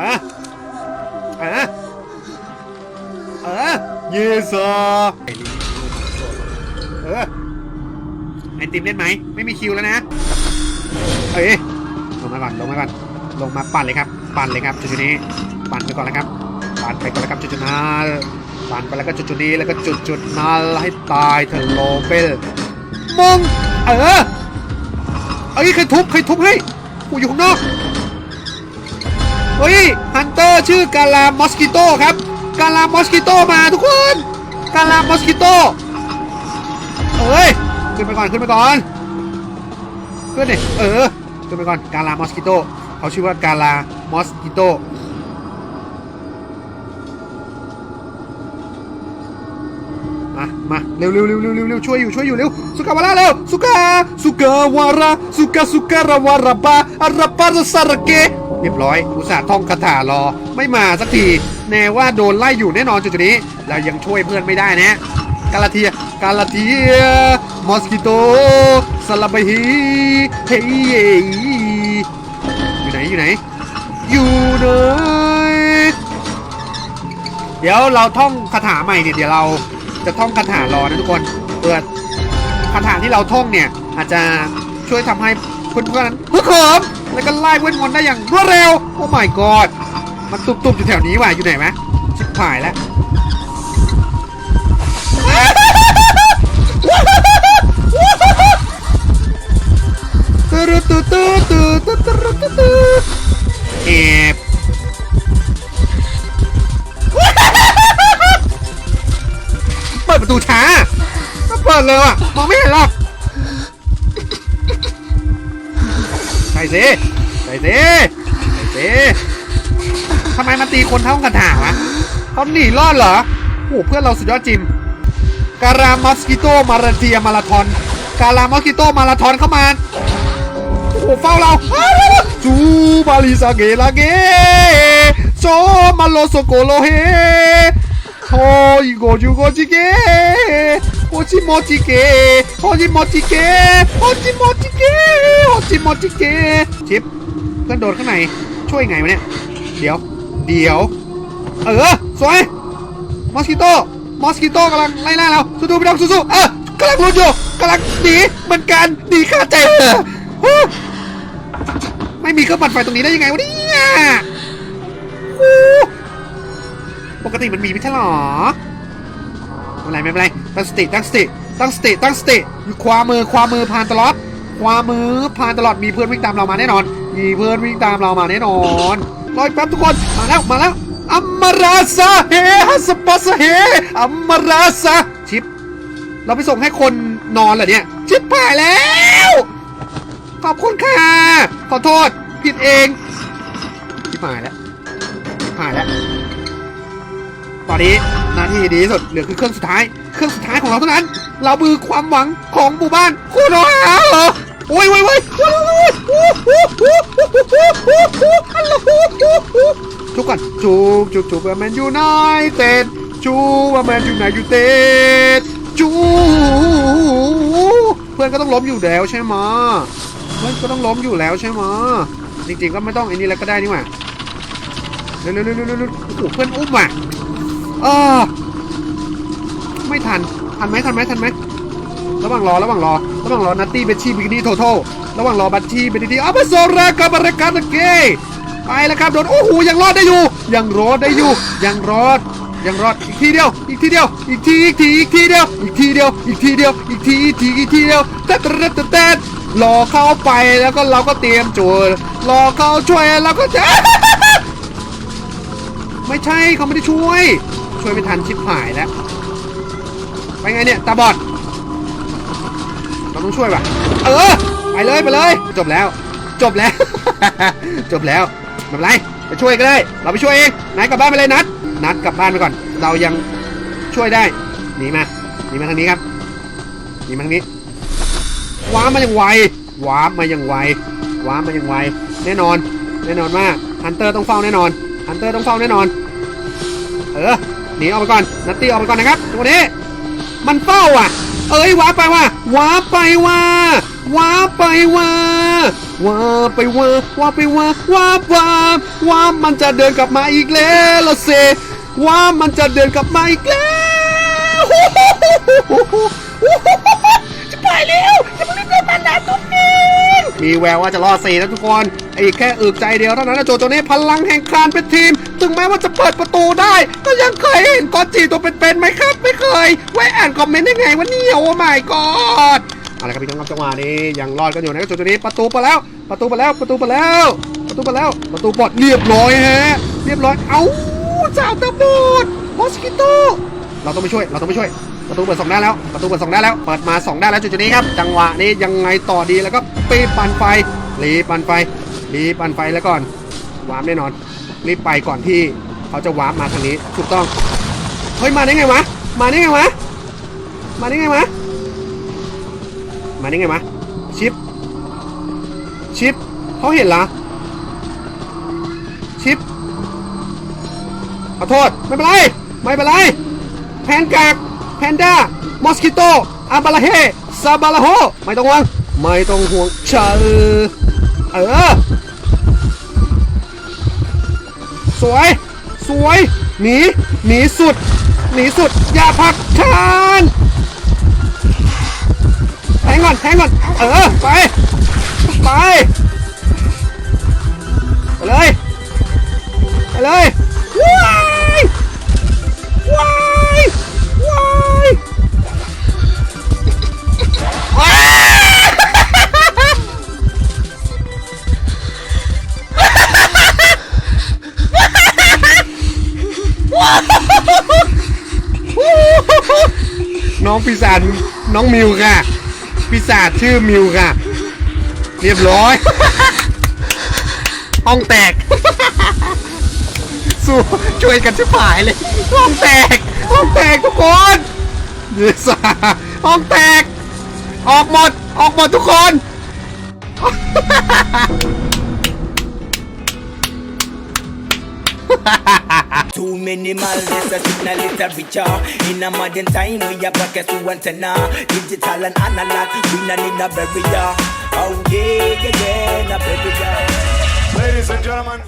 ออเออเออเยสเออไอติมเล่นไหม ไม่มีคิวแล้วนะ เอ้ยลงมาก่อนลงมาก่อนลงมาปั่นเลยครับ ปั่นเลยครับ จุดนี้ปั่นไปก่อนเลยครับปั่นไปก่อนแล้วครับจุดนั้นปั่นไปแล้วก็จุดนี้แล้วก็จุดๆนั้นให้ตายเถอะโลเปลมงเออเอ้ยใครทุบใครทุบให้กูอยู่ข้างนอก เฮ้ยฮันเตอร์ชื่อกาลามอสกิโต้ครับกาลามอสกิโต้มาทุกคนกาลามอสกิโต้เอ้ยขึ้นไปก่อนขึ้นไปก่อนขึ้นดิเออขึ้นไปก่อนกาลามอสกิโต้เขาชื่อว่ากาลามอสกิโต้ มาเร็วเร็วเร็วเร็วเร็วเร็วช่วยอยู่ช่วยอยู่เร็วสุกาวาระเร็วสุกาสุกาวาระสุกาสุการาวาระบาอาราปาสารเกเรียบร้อยอุตส่าห์ท่องคาถารอ ไม่มาสักที แน่ว่าโดนไล่อยู่แน่นอนจุดนี้เรายังช่วยเพื่อนไม่ได้นะกาลาเทียกาลาเทียมอสกิโตซาลาบาฮีเฮ้ยอยู่ไหนอยู่ไหน อยู่ไหนเดี๋ยวเราท่องคาถาใหม่เนี่ยเดี๋ยวเรา จะท่องคาถารอนะทุกคนเปิดคาถาที่เราท่องเนี่ย อาจจะช่วยทำให้เพื่อนๆนั้นฮึกเหิมแล้วก็ไล่เวทมนต์ได้อย่างรวดเร็ว โอ้ my god มันตุบๆอยู่แถวนี้ว่ะอยู่ไหนไหมชิบหายแล้ว ดเลยว่ะมองไม่เห็นหรอกใส่สิใส่สิใส่สิทำไมมันตีคนเท่ากันถาวะเขาหนีรอดเหรอโอ้โหเพื่อนเราสุดยอดจริงการามอสกิโตมาราเทียมาราทอนการามอสกิโตมาราทอนเข้ามาโอ้โหเฝ้าเราจูบาลิซาเกลาเกโซมาโลโซโกโลเฮ โฮอิโกจูโกจิเกโอจิโมจิเกโอจิโมจิเกโอจิโมจิเกโอจิโมจิเกชิปเพื่อนโดนข้างในช่วยไงวะเนี่ย เดี๋ยว เดี๋ยว เออ สวย มอสกิโตมอสกิโตกำลังไล่ล่าเรา สู้ๆพี่น้องสู้ๆเออกำลังรุนอยู่กำลังหนีเหมือนกันหนีขาดใจเออเฮ้ยไม่มีเครื่องปั่นไฟตรงนี้ได้ยังไงวะเนี่ยโอ้ ปกติมันมีไม่ใช่หรอไม่เป็นไรไม่เป็นไรตั้งสติตั้งสติตั้งสติตั้งสติอยู่ขวามือขวามือผ่านตลอดขวามือผ่านตลอดมีเพื่อนวิ่งตามเรามาแน่นอน มีเพื่อนวิ่งตามเรามาแน่นอนรออีกแป๊บทุกคนมาแล้วมาแล้วอัมมาราซาเฮฮัสปัสเฮอัมมาราซาชิป เราไปส่งให้คนนอนเหรอเนี่ยชิปหายแล้ว ขอบคุณค่ะ ขอโทษ ผิดเองชิปหายแล้วชิปหายแล้ว อนนี้หนาทีดีที่สุดเหลือคือเครื่องสุดท้าย เครื่องสุดท้ายของเราเท่านั้น เราบือความหวังของหมู่บ้านคุณโอฮาเหรอโอ้ยโอ้ยโอ้ยจุกก่อนจุกจุกจุกแมนยูไนเต็ดจูว่าแมนยูไนยูเต็ดจูเพื่อนก็ต้องล้มอยู่แล้วใช่ไหมเพื่อนก็ต้องล้มอยู่แล้วใช่ไหมจริงๆก็ไม่ต้องไอ้นี่แล้วก็ได้นี่หว่าเร็วเร็วเร็วเร็วเร็วโอ้โหเพื่อนอุ้มอะ เออไม่ทัน ทันไหมทันไหมทันไหมระหว่างรอ ระหว่างรอ ระหว่างรอ นัตตี้ เบชชี่บิกินี่ โททลระหว่างรอ บัตชี่ เบนดี้อัปโซราคาบาราคาตะเกไปแล้วครับ โดน โอ้โห ยังรอดได้อยู่ ยังรอดได้อยู่ ยังรอด ยังรอด อีกทีเดียว อีกทีเดียว อีกที อีกที อีกทีเดียว อีกทีเดียว อีกทีเดียว อีกที อีกที อีกทีเดียวเต้นเต้นเต้นรอเข้าไปแล้วก็เราก็เตรียมจูดรอเข้าช่วยแล้วก็จะไม่ใช่เขาไม่ได้ช่วย ช่วยไม่ทันชิบหายแล้วไปไงเนี่ยตาบอดเราต้องช่วยป่ะเออไปเลยไปเลย จบแล้ว จบแล้ว จบแล้วไม่เป็นไรไปช่วยก็ได้ เราไปช่วยเองนายกลับบ้านไปเลยนัด นัดกลับบ้านไปก่อน เรายังช่วยได้หนีมาหนีมาทางนี้ครับหนีมาทางนี้ว้ามาอย่างไวว้ามาอย่างไวว้ามาอย่างไวแน่นอน แน่นอนว่าฮันเตอร์ต้องเฝ้าแน่นอนฮันเตอร์ต้องเฝ้าแน่นอน เออ หนีออกไปก่อนนัตตี้ออกไปก่อนนะครับตัวนี้มันเฝ้าอะ เอ้ยว้าไปว่ะว้าไปว่ะว้าไปว่าว่าไปว่าว่าไปว่าว่าว่าว่ามันจะเดินกลับมาอีกแล้วละเซว่ามันจะเดินกลับมาอีกแล้วจะไปแล้วจะไม่ได้ปัญหาตัวเอง มีแววว่าจะรอดสี่แล้วทุกคนอีกแค่อึกใจเดียวเท่านั้นนะโจโจนี่พลังแห่งคลานเป็นทีม ถึงแม้ว่าจะเปิดประตูได้ ก็ยังเคยเห็นกอจีตัวเป็นๆไหมครับ ไม่เคย ไว้อ่านคอมเมนต์ได้ไงวะเนี่ยโอ้ my god อาละครับพี่น้องครับจังหวะนี้ยังรอดกันอยู่นะครับจุดนี้ประตูไปแล้ว ประตูไปแล้วประตูไปแล้ว ประตูไปแล้ว ประตูปลดเรียบร้อยฮะเรียบร้อยเอ้าจ่าตะบูดมอสกิโตเราต้องไปช่วยเราต้องไปช่วย ประตูเปิดสองได้านแล้ว ประตูเปิดสองได้านแล้ว เปิดมาสองได้านแล้วจุดนี้ครับ จังหวะนี้ยังไงต่อดีแล้วก็ปีบปั่นไฟรีปั่นไฟรีปั่นไฟแล้วก่อนวาร์ปแน่นอน รีบไปก่อนที่เขาจะวาร์ปมาทางนี้ ถูกต้อง เฮ้ย มาได้ไงวะ มาได้ไงวะ มาได้ไงวะ มาได้ไงมะชิป ชิปเขาเห็นเหรอชิป ขอโทษ ไม่เป็นไร ไม่เป็นไรแพนกาก พนด้ามอสคิโตอาบาลาเฮซาบาลาโฮไม่ต้องห่วง ไม่ต้องห่วงเชอเออ สวย สวย หนี หนีสุด หนีสุด อย่าพักชานแทงก่อนแทงก่อน เออ ไป ไป ไปเลย ไปเลย ว้ายว้าย น้องปีศาจน้องมิวค่ะปีศาจชื่อมิวค่ะ เรียบร้อย ห้องแตก สู้ช่วยกันชิบหายเลย ห้องแตก ห้องแตกทุกคนเยสาห้องแตก ออกหมด ออกหมดทุกคน Too minimal, this a signal literature. In a modern time, we are broadcast to antenna. Digital and analog, we not need a barrier. Oh yeah, yeah, yeah, no barrier. Ladies and gentlemen,